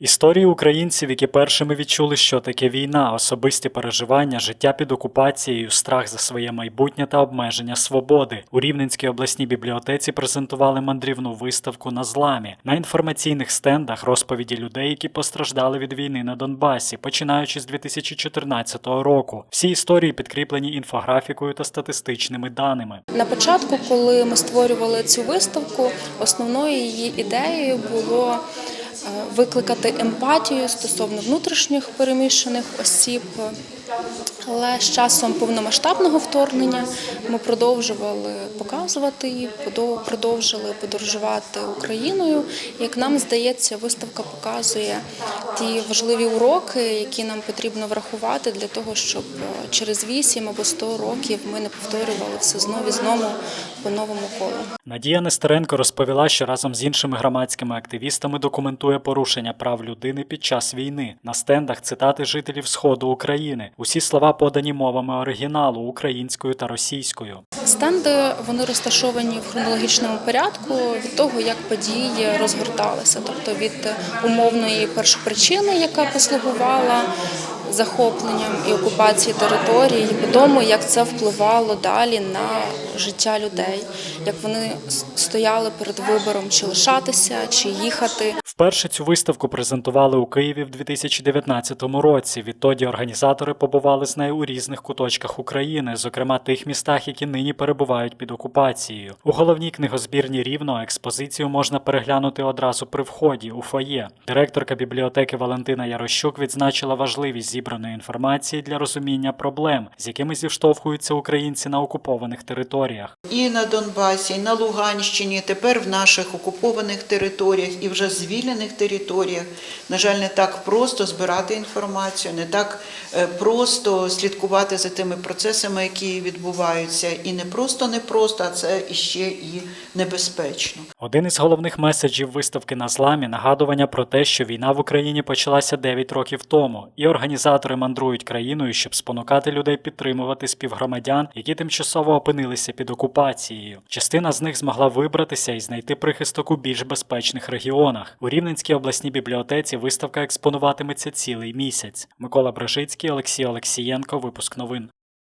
Історії українців, які першими відчули, що таке війна, особисті переживання, життя під окупацією, страх за своє майбутнє та обмеження свободи. У Рівненській обласній бібліотеці презентували мандрівну виставку на зламі. На інформаційних стендах розповіді людей, які постраждали від війни на Донбасі, починаючи з 2014 року. Всі історії підкріплені інфографікою та статистичними даними. На початку, коли ми створювали цю виставку, основною її ідеєю було викликати емпатію стосовно внутрішніх переміщених осіб. Але з часом повномасштабного вторгнення ми продовжували показувати її, продовжили подорожувати Україною. Як нам здається, виставка показує ті важливі уроки, які нам потрібно врахувати для того, щоб е, через 8 або 100 років ми не повторювали все знову і знову по новому колу. Надія Нестеренко розповіла, що разом з іншими громадськими активістами документує порушення прав людини під час війни. На стендах цитати жителів Сходу України. Усі слова подані мовами оригіналу українською та російською. Стенди вони розташовані в хронологічному порядку від того, як події розгорталися, тобто від умовної першопричини, яка послугувала захопленням і окупації території, і по тому, як це впливало далі на життя людей, як вони стояли перед вибором, чи лишатися, чи їхати. Вперше цю виставку презентували у Києві в 2019 році. Відтоді організатори побували з нею у різних куточках України, зокрема тих містах, які нині перебувають під окупацією. У головній книгозбірні рівно експозицію можна переглянути одразу при вході у фоє. Директорка бібліотеки Валентина Ярощук відзначила важливість зібраної інформації для розуміння проблем, з якими зіштовхуються українці на окупованих територіях. і на Донбасі, і на Луганщині, тепер в наших окупованих територіях і вже звільнених територіях. На жаль, не так просто збирати інформацію, не так е, просто слідкувати за тими процесами, які відбуваються. І не просто не просто, а це іще і небезпечно. Один із головних меседжів виставки на зламі нагадування про те, що війна в Україні почалася 9 років тому, і організатори мандрують країною, щоб спонукати людей підтримувати співгромадян, які тимчасово опинилися під окупацією. Частина з них змогла вибратися і знайти прихисток у більш безпечних регіонах. У Рівненській обласній бібліотеці виставка експонуватиметься цілий місяць. Микола Брежицький, Олексій Олексієнко. Випуск новин.